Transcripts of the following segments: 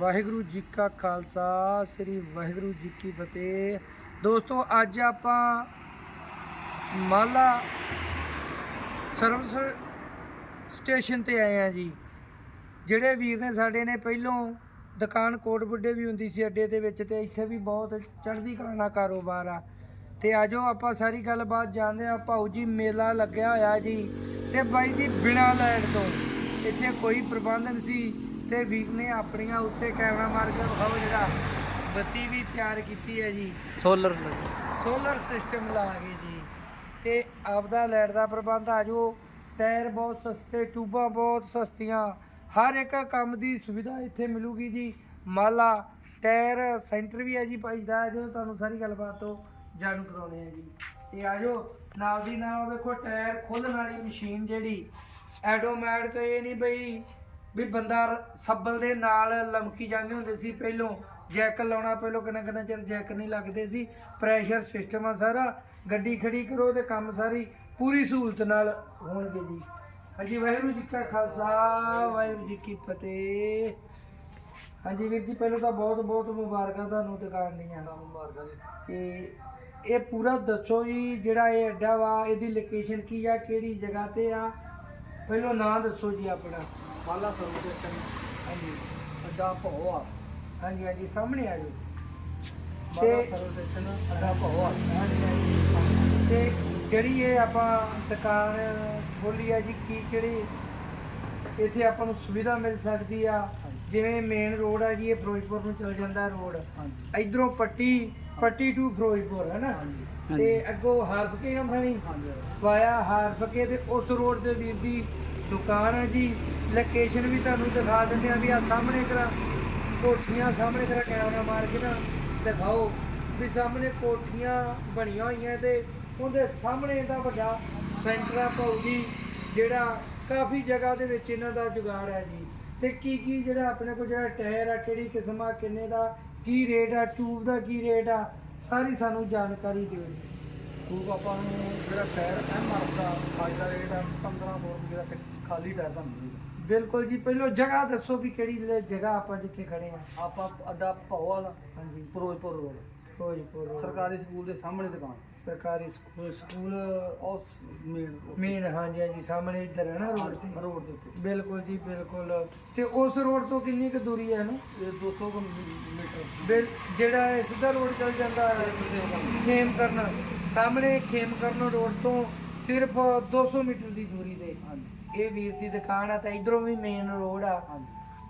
ਵਾਹਿਗੁਰੂ ਜੀ ਕਾ ਖਾਲਸਾ, ਸ੍ਰੀ ਵਾਹਿਗੁਰੂ ਜੀ ਕੀ ਫਤਿਹ। ਦੋਸਤੋ, ਅੱਜ ਆਪਾਂ ਮਾਲਾ ਸਰਵਿਸ ਸਟੇਸ਼ਨ ਤੇ ਆਏ ਆ ਜੀ। ਜਿਹੜੇ ਵੀਰ ਨੇ ਸਾਡੇ ਨੇ ਪਹਿਲੋਂ ਦੁਕਾਨ ਕੋਟ ਬੁੱਢੇ ਵੀ ਹੁੰਦੀ ਸੀ ਅੱਡੇ ਦੇ ਵਿੱਚ ਤੇ ਇੱਥੇ ਵੀ ਬਹੁਤ ਚੜ੍ਹਦੀ ਕਲਾ ਨਾਲ ਕਾਰੋਬਾਰ ਆ। ਤੇ ਆਜੋ ਆਪਾਂ ਸਾਰੀ ਗੱਲਬਾਤ ਜਾਣਦੇ ਆ ਭਾਊ ਜੀ, ਮੇਲਾ ਲੱਗਿਆ ਹੋਇਆ ਜੀ। ਤੇ ਬਾਈ ਜੀ, ਬਿਨਾ ਲਾਈਟ ਤੋਂ ਇੱਥੇ ਕੋਈ ਪ੍ਰਬੰਧ ਨਹੀਂ ਸੀ। ਤੇ ਵੀਰ ਨੇ ਆਪਣੀਆਂ ਉੱਤੇ ਕੈਮਰਾ ਮਾਰ ਕੇ ਵਿਖਾਓ ਜਿਹੜਾ ਬੱਤੀ ਵੀ ਤਿਆਰ ਕੀਤੀ ਹੈ ਜੀ। ਸੋਲਰ ਸੋਲਰ ਸਿਸਟਮ ਲਾ ਕੇ ਜੀ। ਤੇ ਆਪਦਾ ਲਾਈਟ ਦਾ ਪ੍ਰਬੰਧ ਆ ਜੋ ਟਾਇਰ ਬਹੁਤ ਸਸਤੇ ਟੂਬਾਂ ਬਹੁਤ ਸਸਤੀਆਂ। ਹਰ ਇੱਕ ਕੰਮ ਦੀ ਸੁਵਿਧਾ ਇੱਥੇ ਮਿਲੂਗੀ ਜੀ। ਮਾਲਾ ਟਾਇਰ ਸੈਂਟਰ ਵੀ ਹੈ ਜੀ ਭਾਈ ਦਾ। ਜੋ ਤੁਹਾਨੂੰ ਸਾਰੀ ਗੱਲਬਾਤ ਤੋਂ ਜਾਣੂ ਕਰਾਉਣੇ ਆ ਜੀ। ਤੇ ਆਜੋ ਨਾਲ ਦੀ ਨਾਲ ਵੇਖੋ ਟਾਇਰ ਖੋਲਣ ਵਾਲੀ ਮਸ਼ੀਨ ਜਿਹੜੀ। ਐਟੋਮੈਟਿਕ ਇਹ ਨਹੀਂ ਬਈ ਵੀ ਬੰਦਾ ਸੱਬਲ ਦੇ ਨਾਲ ਲਮਕੀ ਜਾਂਦੇ ਹੁੰਦੇ ਸੀ ਪਹਿਲੋਂ ਜੈਕ ਲਾਉਣਾ ਪਹਿਲੋਂ ਕਿੰਨਾ ਕਿੰਨਾ ਚਿਰ ਜੈਕ ਨਹੀਂ ਲੱਗਦੇ ਸੀ। ਪ੍ਰੈਸ਼ਰ ਸਿਸਟਮ ਆ ਸਾਰਾ ਗੱਡੀ ਖੜੀ ਕਰੋ ਤੇ ਕੰਮ ਸਾਰੀ ਪੂਰੀ ਸਹੂਲਤ ਨਾਲ ਹੋਣਗੇ ਜੀ। ਹਾਂਜੀ ਵਾਹਿਗੁਰੂ ਜੀ ਕਾ ਖਾਲਸਾ ਵਾਹਿਗੁਰੂ ਜੀ ਕੀ ਫਤਿਹ। ਹਾਂਜੀ ਵੀਰ ਜੀ ਪਹਿਲਾਂ ਤਾਂ ਬਹੁਤ ਬਹੁਤ ਮੁਬਾਰਕਾਂ ਤੁਹਾਨੂੰ ਦੁਕਾਨ ਦੀਆਂ ਮੁਬਾਰਕਾਂ ਜੀ। ਤੇ ਇਹ ਪੂਰਾ ਦੱਸੋ ਜੀ ਜਿਹੜਾ ਇਹ ਅੱਡਾ ਵਾ ਇਹਦੀ ਲੋਕੇਸ਼ਨ ਕੀ ਆ ਕਿਹੜੀ ਜਗ੍ਹਾ ਤੇ ਆ? ਪਹਿਲਾਂ ਨਾਂ ਦੱਸੋ ਜੀ ਆਪਣਾ। ਮਾਲਾ ਸਰਵਿਸ ਹਾਂਜੀ ਅੱਡਾ ਭੋਆ ਹਾਂਜੀ ਹਾਂਜੀ ਸਾਹਮਣੇ ਆ ਜਾਓ। ਮਾਲਾ ਤੇ ਸਰਵਿਸ ਅੱਡਾ ਭੋਆ ਹਾਂਜੀ ਹਾਂਜੀ ਤੇ ਜਿਹੜੀ ਇਹ ਆਪਾਂ ਦੁਕਾਨ ਖੋਲੀ ਆ ਜੀ ਕੀ ਕਿਹੜੀ? ਇੱਥੇ ਆਪਾਂ ਨੂੰ ਸੁਵਿਧਾ ਮਿਲ ਸਕਦੀ ਆ। ਜਿਵੇਂ ਮੇਨ ਰੋਡ ਆ ਜੀ ਇਹ ਫਿਰੋਜ਼ਪੁਰ ਨੂੰ ਚਲ ਜਾਂਦਾ ਰੋਡ ਹਾਂਜੀ। ਇਧਰੋਂ ਪੱਟੀ ਪੱਟੀ ਟੂ ਫਿਰੋਜ਼ਪੁਰ ਹੈ ਨਾ? ਹਾਂਜੀ। ਤੇ ਅੱਗੋਂ ਹਰਫਕੇ ਕੰਪਨੀ ਹਾਂਜੀ ਵਾਇਆ ਹਰਫਕੇ ਤੇ ਉਸ ਰੋਡ ਤੇ ਵੀਰ ਦੀ ਦੁਕਾਨ ਹੈ ਜੀ। ਲੋਕੇਸ਼ਨ ਵੀ ਤੁਹਾਨੂੰ ਦਿਖਾ ਦਿੰਦੇ ਆ ਵੀ ਆ ਸਾਹਮਣੇ ਕਰਾ, ਕੋਠੀਆਂ ਸਾਹਮਣੇ ਕਰਾ ਕੈਮਰਾ ਮਾਰ ਕੇ ਨਾ ਦਿਖਾਓ ਵੀ ਸਾਹਮਣੇ ਕੋਠੀਆਂ ਬਣੀਆਂ ਹੋਈਆਂ ਤੇ ਉਹਦੇ ਸਾਹਮਣੇ ਇਹਦਾ ਵੱਡਾ ਸੈਂਟਰ ਆ ਭਾਊ ਜੀ ਜਿਹੜਾ ਕਾਫੀ ਜਗ੍ਹਾ ਦੇ ਵਿੱਚ ਇਹਨਾਂ ਦਾ ਜੁਗਾੜ ਹੈ ਜੀ। ਤੇ ਕੀ ਕੀ ਜਿਹੜਾ ਆਪਣੇ ਕੋਲ ਜਿਹੜਾ ਟਾਇਰ ਆ, ਕਿਹੜੀ ਕਿਸਮ ਆ, ਕਿੰਨੇ ਦਾ, ਕੀ ਰੇਟ ਆ, ਟਿਊਬ ਦਾ ਕੀ ਰੇਟ ਆ, ਸਾਰੀ ਸਾਨੂੰ ਜਾਣਕਾਰੀ ਦਿਓ ਜੀ। ਖੂਬ ਆਪਾਂ ਨੂੰ ਜਿਹੜਾ ਟਾਇਰ ਐਮ ਆਰ ਦਾ ਅੱਜ ਦਾ ਰੇਟ ਆ 1500 ਰੁਪਏ ਦਾ ਖਾਲੀ ਟਾਇਰ ਦਾ ਮਿਲੂਗਾ। ਬਿਲਕੁਲ ਜੀ ਪਹਿਲਾਂ ਜਗ੍ਹਾ ਦੱਸੋ ਵੀ ਕਿਹੜੀ ਲ- ਜਗ੍ਹਾ ਆਪਾਂ ਜਿੱਥੇ ਖੜੇ ਆ। ਆਪਾਂ ਅੱਡਾ ਭੋਆ ਹਾਂਜੀ। ਫਿਰੋਜ਼ਪੁਰ ਰੋਡ। ਫਿਰੋਜ਼ਪੁਰ road। ਸਰਕਾਰੀ ਸਕੂਲ ਦੇ ਸਾਹਮਣੇ ਦੁਕਾਨ। ਸਰਕਾਰੀ ਸਕੂਲ ਸਕੂਲ ਉਸ ਮੇਨ ਮੇਨ ਹਾਂਜੀ ਹਾਂਜੀ ਸਾਹਮਣੇ ਇੱਧਰ ਹੈ ਨਾ ਰੋਡ ਤੇ। ਰੋਡ ਦੇ ਉੱਤੇ। ਬਿਲਕੁਲ ਜੀ ਬਿਲਕੁਲ। ਤੇ ਉਸ ਰੋਡ ਤੋਂ ਕਿੰਨੀ ਕੁ ਦੂਰੀ ਹੈ ਨਾ ਇਹ 200 ਕੁ ਮੀਟਰ। ਬਿਲ ਜਿਹੜਾ ਇਹ ਸਿੱਧਾ ਰੋਡ ਚੱਲ ਜਾਂਦਾ ਹੈ ਖੇਮ ਕਰਨ ਸਾਹਮਣੇ ਖੇਮ ਕਰਨ ਰੋਡ ਤੋਂ ਸਿਰਫ 200 ਮੀਟਰ ਦੀ ਦੂਰੀ ਤੇ। ਹਾਂਜੀ। ਇਹ ਵੀਰ ਦੀ ਦੁਕਾਨ ਆ ਤਾਂ ਇਧਰੋਂ ਵੀ ਮੇਨ ਰੋਡ ਆ। ਹਾਂਜੀ।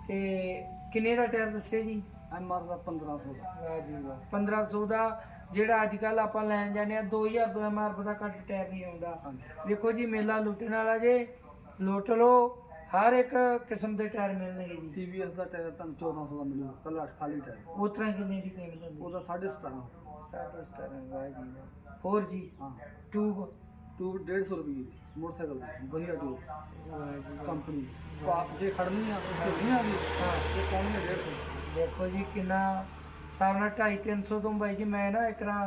ਤੇ ਕਿੰਨੇ ਦਾ ਟਾਈਮ ਦੱਸਿਆ ਜੀ? ਐਮ ਆਰ ਦਾ 1500 ਦਾ। ਵਾਹ ਜੀ ਵਾਹ। 1500 ਦਾ ਜਿਹੜਾ ਅੱਜ ਕੱਲ ਆਪਾਂ ਲੈਣ ਜਾਂਦੇ ਆ 2000 ਤੋਂ ਐਮਆਰਪੀ ਦਾ ਘੱਟ ਟਾਇਰ ਨਹੀਂ ਆਉਂਦਾ। ਹਾਂਜੀ। ਦੇਖੋ ਜੀ ਮੇਲਾ ਲੁੱਟਣ ਵਾਲਾ ਜੇ ਲੁੱਟ ਲਓ ਹਰ ਇੱਕ ਕਿਸਮ ਦੇ ਟਾਇਰ ਮਿਲਣਗੇ ਜੀ। TVS ਦਾ ਟਾਇਰ ਤੁਹਾਨੂੰ 1400 ਦਾ ਮਿਲੂਗਾ ਕੱਲਾ ਖਾਲੀ ਟਾਇਰ। ਉਸ ਤਰ੍ਹਾਂ ਕਿੰਨੇ ਦੀ ਕੀਮਤ ਹੁੰਦੀ? ਉਹਦਾ 17.5 ਸਾਢੇ ਸਤਾਰਾਂ ਵਾਹ ਜੀ ਵਾਹ। ਹੋਰ ਜੀ ਹਾਂ। ਟੂਬ ਟੂ 150 ਰੁਪਏ ਦੀ ਮੋਟਰਸਾਈਕਲ ਦੀ ਵਧੀਆ ਟੂ ਵਾਹ ਜੀ ਵਾਹ। ਕੰਪਨੀ ਜੇ ਖੜਨੀ ਆ ਤਾਂ ਨਹੀਂ ਆ ਵੀ। ਹਾਂ। ਇਹ ਕੌਣ ਹੈ 150 ਦੇਖੋ ਜੀ ਕਿੰਨਾ ਸਾਹਮਣਾ 2.5 300 ਤੋਂ ਬਾਈ ਜੀ ਮੈਂ ਨਾ ਇੱਕ ਨਾ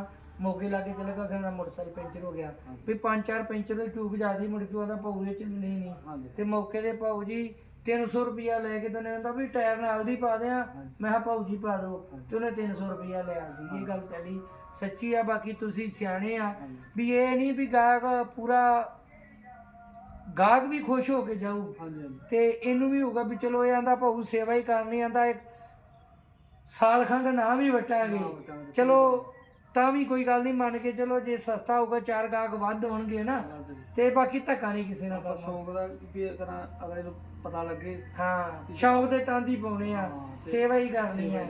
ਮੋਗੇ ਲਾਗੇ ਚਲੇ ਗਿਆ ਕਿ ਮੇਰਾ ਮੋਟਰਸਾਈਕਲ ਪੈਂਚਰ ਹੋ ਗਿਆ। ਵੀ ਪੰਜ ਚਾਰ ਪੈਂਚਰ ਦੇ ਟਿਊਬ ਜ਼ਿਆਦਾ ਮੁੜ ਕੇ ਉਹਦਾ ਪਾਉ ਵਿੱਚ ਨਹੀਂ ਨਹੀਂ। ਤੇ ਮੌਕੇ ਦੇ ਭਾਊ ਜੀ 300 ਰੁਪਿਆ ਲੈ ਕੇ ਤੇ ਨੇ ਕਹਿੰਦਾ ਵੀ ਟਾਇਰ ਨਾਲ ਦੀ ਪਾ ਦਿਆਂ। ਮੈਂ ਕਿਹਾ ਭਾਊ ਜੀ ਪਾ ਦਿਓ। ਤੇ ਉਹਨੇ 300 ਰੁਪਿਆ ਲਿਆ ਸੀ। ਇਹ ਗੱਲ ਤੁਹਾਡੀ ਸੱਚੀ ਆ ਬਾਕੀ ਤੁਸੀਂ ਸਿਆਣੇ ਆ। ਵੀ ਇਹ ਨਹੀਂ ਵੀ ਗਾਹਕ ਪੂਰਾ ਗਾਹਕ ਵੀ ਖੁਸ਼ ਹੋ ਕੇ ਜਾਊ। ਹਾਂਜੀ ਹਾਂਜੀ। ਤੇ ਇਹਨੂੰ ਵੀ ਹੋਊਗਾ ਵੀ ਚਲੋ ਇਹ ਆਂਦਾ ਭਾਊ ਸੇਵਾ ਹੀ ਕਰਨੀ ਆਂਦਾ ਇੱਕ ਸਾਲ ਖੰਡ ਨਾ ਵੀ ਵਟਾਂਗੇ। ਚਲੋ ਤਾਂ ਵੀ ਕੋਈ ਗੱਲ ਨਹੀਂ ਮੰਨ ਕੇ ਚਲੋ ਜੇ ਸਸਤਾ ਹੋਊਗਾ ਚਾਰ ਗਾਹਕ ਵੱਧ ਹੋਣਗੇ ਨਾ। ਤੇ ਬਾਕੀ ਧੱਕਾ ਨਹੀਂ ਕਿਸੇ ਨਾਲ ਕਰਨਾ। ਸ਼ੌਂਕ ਦਾ ਵੀ ਕਰਾਂ ਅਗਲੇ ਨੂੰ ਪਤਾ ਲੱਗੇ। ਹਾਂ ਸ਼ੌਕ ਦੇ ਤਾਂਦੀ ਪਾਉਣੇ ਆ। ਤੇ ਸੇਵਾ ਹੀ ਕਰਨੀ ਆ।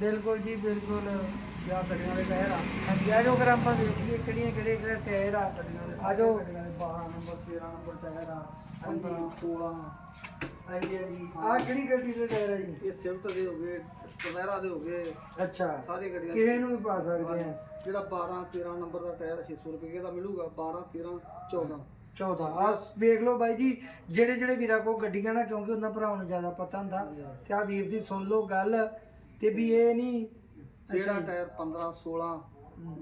ਬਿਲਕੁਲ ਜੀ ਬਿਲਕੁਲ। ਜਾਂ ਗੱਡੀਆਂ ਵਾਲੇ ਟਾਇਰ ਆ। ਹਾਂਜੀ ਆਜੋ ਕਰ ਆਪਾਂ ਦੇਖੀਏ ਕਿਹੜੀਆਂ ਕਿਹੜੇ ਕਿਹੜੇ ਟਾਇਰ ਆ। ਗੱਡੀਆਂ ਦੇ ਆਜੋ ਗੱਡੀਆਂ ਦੇ 12 ਨੰਬਰ 13 ਨੰਬਰ ਟਾਇਰ ਆ। ਹਾਂਜੀ। 15 16 ਹਾਂਜੀ ਹਾਂਜੀ। ਆ ਕਿਹੜੀ ਗੱਡੀ ਦੇ ਟਾਇਰ ਆ ਜੀ? ਇਹ ਸਿਫਟ ਦੇ ਹੋ ਗਏ ਟਵੇਰਾ ਦੇ ਹੋ ਗਏ। ਅੱਛਾ। ਸਾਰੀ ਗੱਡੀਆਂ ਕਿਸੇ ਨੂੰ ਵੀ ਪਾ ਸਕਦੇ ਆ। ਜਿਹੜਾ 12 13 ਨੰਬਰ ਦਾ ਟਾਇਰ 600 ਰੁਪਏ ਦਾ ਮਿਲੂਗਾ 12 13 14 14 ਆ ਵੇਖ ਲਓ ਬਾਈ ਜੀ ਜਿਹੜੇ ਜਿਹੜੇ ਵੀਰਾਂ ਕੋ ਗੱਡੀਆਂ ਨਾ ਕਿਉਂਕਿ ਉਹਨਾਂ ਭਰਾਵਾਂ ਨੂੰ ਜ਼ਿਆਦਾ ਪਤਾ ਹੁੰਦਾ ਤੇ ਆ ਵੀਰ ਦੀ ਸੁਣ ਲਓ ਗੱਲ। ਤੇ ਵੀ ਇਹ ਨਹੀਂ ਜਿਹੜਾ ਟਾਇਰ 15 16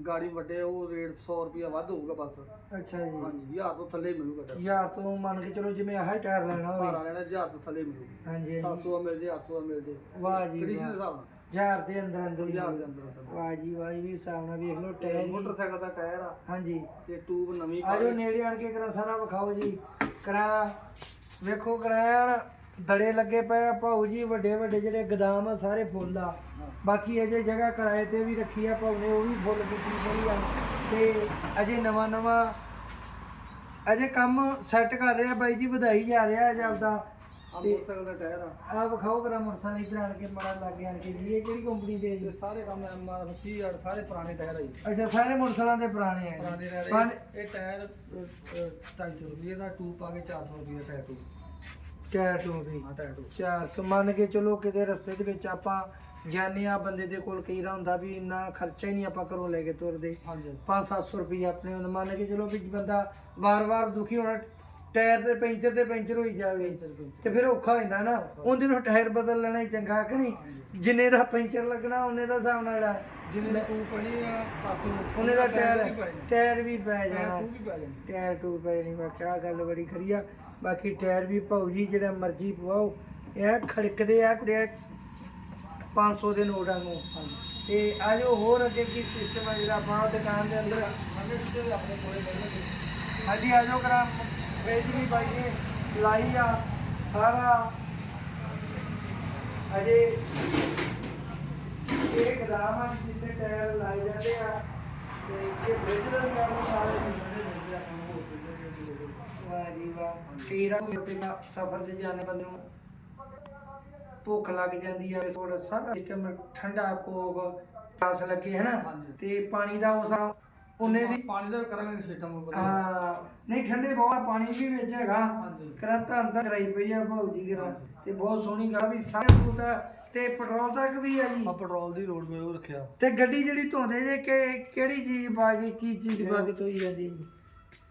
ਗਾੜੀ ਵੱਡੇ ਉਹ ਰੇਟ 100 ਰੁਪਿਆ ਵੱਧ ਹੋਊਗਾ ਬਸ। ਅੱਛਾ ਜੀ। ਹਾਂਜੀ 1000 ਤੋਂ ਥੱਲੇ ਮਿਲੂਗਾ ਟਾਇਰ। ਯਾਰ ਤੂੰ ਮੰਨ ਕੇ ਚਲੋ ਜਿਵੇਂ ਆਹ ਟਾਇਰ ਲੈਣਾ ਹੋਵੇ। ਭਾਰਾ ਲੈਣਾ 1000 ਤੋਂ ਥੱਲੇ ਮਿਲੂ। ਹਾਂਜੀ ਹਾਂਜੀ। 700 ਮਿਲ ਜੇ 800 ਮਿਲ ਜੇ। ਵਾਹ ਜੀ ਕੰਡੀਸ਼ਨ ਦੇ ਹਿਸਾਬ ਨਾਲ। ਹਜ਼ਾਰ ਦੇ ਅੰਦਰ ਅੰਦਰ ਹੀ 1000 ਦੇ ਅੰਦਰ ਅੰਦਰ ਵਾਹ ਜੀ ਵਾਹ ਇਹ ਵੀ ਹਿਸਾਬ ਨਾਲ ਵੇਖ ਲਓ ਟਾਇਰ ਵੀ। ਮੋਟਰਸਾਈਕਲ ਦਾ ਟਾਇਰ ਆ। ਹਾਂਜੀ। ਤੇ ਟੂਬ ਨਵੀਂ ਆਜੋ ਨੇੜੇ ਆਣ ਕੇ ਕਰਾ ਸਾਰਾ ਵਿਖਾਓ ਜੀ। ਕਰਾ ਵੇਖੋ ਕਰਾਣ ਦੜੇ ਲੱਗੇ ਪਏ ਆ ਭਾਊ ਜੀ ਵੱਡੇ ਵੱਡੇ ਜਿਹੜੇ ਗਦਾਮ ਆ ਸਾਰੇ ਫੁੱਲ ਆ। ਬਾਕੀ ਅਜੇ ਜਗ੍ਹਾ ਕਿਰਾਏ ਤੇ ਵੀ ਰੱਖੀ ਆ ਭਾਊ ਨੇ ਉਹ ਵੀ ਫੁੱਲ ਕੀਤੀ ਪਈ ਆ। ਤੇ ਅਜੇ ਨਵਾਂ ਨਵਾਂ ਅਜੇ ਕੰਮ ਸੈੱਟ ਕਰ ਰਿਹਾ ਬਾਈ ਜੀ ਵਧਾਈ ਜਾ ਰਿਹਾ ਅਜੇ ਆਪਦਾ। ਆ ਮੋਟਰਸਾਈਕਲ ਦਾ ਟਾਇਰ ਆ। ਆ ਵਿਖਾਓ ਕਰਾ ਮੋਟਰਸਾਈਕਲ ਇੱਧਰ ਆਣ ਕੇ ਮਾੜਾ ਲੱਗੇ ਆਣ ਕੇ ਇਹ ਕਿਹੜੀ ਕੰਪਨੀ ਦੇ ਜੀ? ਇਹ ਸਾਰੇ ਕੰਮ ਐਮ ਆਰ 20000 ਸਾਰੇ ਪੁਰਾਣੇ ਟਾਇਰ ਆ ਜੀ। ਅੱਛਾ ਸਾਰੇ ਮੋਟਰਸਾਈਕਲਾਂ ਦੇ ਪੁਰਾਣੇ ਆ ਪੁਰਾਣੇ ਜੀ। ਟਾਇਰ ਪੰਜ ਇਹ- ਇਹ ਟਾਇਰ 250 ਰੁਪਏ ਦਾ ਟੂਬ ਪਾ ਕੇ 400 ਰੁਪਏ ਦਾ ਟਾਇਰ ਟੂਬ ਟਾਇਰ ਟੂ ਦੀ ਹਾਂ ਟੂਬ 400 ਮੰਨ ਕੇ ਚਲੋ ਕਿਤੇ ਰਸਤੇ ਦੇ ਵਿੱਚ ਆਪਾਂ ਜਾਣੇ ਆ ਬੰਦੇ ਦੇ ਕੋਲ ਕਈ ਰਾ ਹੁੰਦਾ ਵੀ ਇੰਨਾ ਖਰਚਾ ਹੀ ਨਹੀਂ ਆਪਾਂ ਘਰੋਂ ਲੈ ਕੇ ਤੁਰਦੇ। ਹਾਂਜੀ। 5-700 ਰੁਪਏ ਆਪਣੇ ਹੁਣ ਮੰਨ ਕੇ ਚਲੋ ਵੀ ਬੰਦਾ ਵਾਰ-ਵਾਰ ਦੁਖੀ ਹੋਣਾ ਟਾਇਰ ਦੇ ਪੈਂਚਰ ਤੇ ਪੈਂਚਰ ਹੋਈ ਜਾਵੇ। ਤੇ ਫਿਰ ਔਖਾ ਹੋ ਜਾਂਦਾ ਨਾ ਉਹਦੇ ਨੂੰ ਟਾਇਰ ਬਦਲ ਲੈਣਾ ਹੀ ਚੰਗਾ ਕਿ ਨਹੀਂ? ਜਿੰਨੇ ਦਾ ਪੈਂਚਰ ਲੱਗਣਾ ਉਹਨੇ ਦਾ ਹਿਸਾਬ ਨਾਲ ਆ। ਜਿਹਨੇ ਟੂਬ ਪੜੀ ਆ ਪਾਸੋਂ ਉਹਨੇ ਦਾ ਟਾਇਰ ਪੈ। ਟਾਇਰ ਵੀ ਪੈ ਟਾਇਰ ਜਾਣਾ। ਟੂਬ ਵੀ ਪੈ ਜਾਣਾ। ਟਾਇਰ ਟੂ ਪਏ ਨਹੀਂ ਬਾਕੀ ਆਹ ਗੱਲ ਬੜੀ ਖਰੀ ਆ। ਬਾਕੀ ਟਾਇਰ ਵੀ ਭਾਊ ਜੀ ਜਿਹੜਾ ਮਰਜ਼ੀ ਪਵਾਓ। ਇਹ ਖੜਕਦੇ ਆ ਕੁੜਿਆ 500 ਦੇ ਨੋਟਾਂ ਨੂੰ। ਹਾਂਜੀ। ਤੇ ਆ ਜੋ ਹੋਰ ਅੱਗੇ ਕੀ ਸਿਸਟਮ ਹੈ ਜਿਹੜਾ ਆਪਾਂ ਉਹ ਦੁਕਾਨ ਦੇ ਅੰਦਰ ਸਾਡੇ ਆਪਣੇ ਕੋਲੇ ਆ ਜੋ ਕਰਾ। ਵੀ ਬਾਈ ਨੇ ਲਾਈ ਆ ਸਾਰਾ। ਅਜੇ ਇਹ ਗਦਾਮ ਆ ਜਿੱਥੇ ਟਾਇਰ ਲਾਏ ਜਾਂਦੇ ਆ। ਤੇ ਇਹ ਫ੍ਰਿਜ ਦਾ ਵੀ ਆਪਾਂ ਸਾਰੇ ਵਾਹ ਜੀ ਵਾਹ। ਕਈ ਰਾਂ ਤੇ ਸਫ਼ਰ 'ਚ ਜਾਣੇ ਬੰਦੇ ਨੂੰ ਭੁੱਖ ਲੱਗ ਜਾਂਦੀ ਹੈ ਥੋੜਾ ਸਾਰਾ ਸਿਸਟਮ ਠੰਡਾ ਕੋਕ ਪਾਸ ਲੱਗੇ ਹੈ ਨਾ। ਤੇ ਪਾਣੀ ਦਾ ਉਸ ਉਹਨੇ ਦੀ ਪਾਣੀ ਦਾ ਕਰਾਂਗੇ ਸਿਸਟਮ ਹਾਂ ਨਹੀਂ ਠੰਡੇ ਬਹੁਤ ਪਾਣੀ ਵੀ ਵਿੱਚ ਹੈਗਾ। ਹਾਂਜੀ। ਕਰਾ ਤਾਂ ਅੰਦਰ ਕਰਾਈ ਪਈ ਆ ਭਾਊ ਜੀ ਕਰਾ। ਤੇ ਬਹੁਤ ਸੋਹਣੀ ਗਾ ਵੀ ਸਾਰੇ ਆ ਤੇ ਪੈਟਰੋਲ ਤੱਕ ਵੀ ਆ ਜੀ। ਆ ਪੈਟਰੋਲ ਦੀ ਮੈਂ ਉਹ ਰੱਖਿਆ। ਤੇ ਗੱਡੀ ਜਿਹੜੀ ਧੋਂਦੇ ਜੇ ਕਿ ਕਿਹੜੀ ਚੀਜ਼ ਪਾ ਕੇ ਕੀ ਚੀਜ਼ ਪਾ ਕੇ ਧੋਈ ਜਾਂਦੀ ਜੀ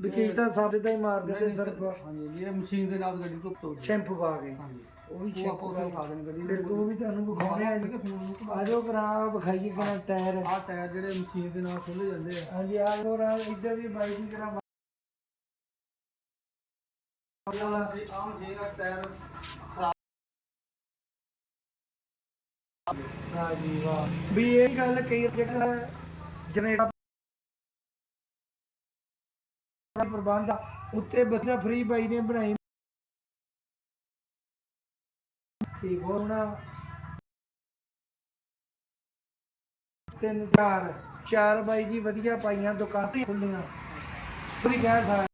ਵਿਕੇਜ ਤਾਂ ਸਭ ਦਾ ਹੀ ਮਾਰ ਦਿੰਦੇ ਸਰਫ ਹਾਂਜੀ ਇਹ ਮਸ਼ੀਨ ਦੇ ਨਾਲ ਗੱਡੀ ਧੁੱਪ ਤੋਂ ਸ਼ੈਂਪੂ ਪਾ ਕੇ। ਹਾਂਜੀ। ਉਹ ਵੀ ਉਹ ਆਪਾਂ ਸ਼ੈਂਪੂ ਉੱਥੇ ਖਾ ਦੇਣੀ ਗੱਡੀ ਬਿਲਕੁਲ ਉਹ ਵੀ ਤੁਹਾਨੂੰ ਵਿਖਾਉਣੇ ਆ ਜੀ। ਆਜੋ ਕਰਾ ਵਿਖਾਈਏ ਕਰਾ ਟਾਇਰ। ਆ ਟਾਇਰ ਜਿਹੜੇ ਮਸ਼ੀਨ ਦੇ ਨਾਲ ਖੁੱਲੇ ਜਾਂਦੇ ਆ। ਹਾਂਜੀ ਆਜੋ ਰਾ ਇੱਧਰ ਵੀ ਬਾਈ ਜੀ ਕਰਾ। ਆ ਮਸ਼ੀਨ ਦਾ ਟਾਇਰ ਖਰਾਬ ਵਾਹ। ਜੀ ਵਾਹ ਵੀ ਇਹ ਗੱਲ ਕਈ ਜਿਹੜਾ ਜਨਰੇਟਰ ਦਾ ਪ੍ਰਬੰਧ ਆ, ਉੱਤੇ ਬੱਚਾ ਫ੍ਰੀ ਬਾਈ ਨੇ ਬਣਾਈ। ਤੇ ਹੋਣਾ ਤਿੰਨ ਚਾਰ ਚਾਰ ਬਾਈ ਜੀ ਵਧੀਆ ਪਾਈਆਂ ਦੁਕਾਨ ਖੁੱਲੀਆਂ ਸਤਰੀ ਕਹਿ ਸਕਦਾ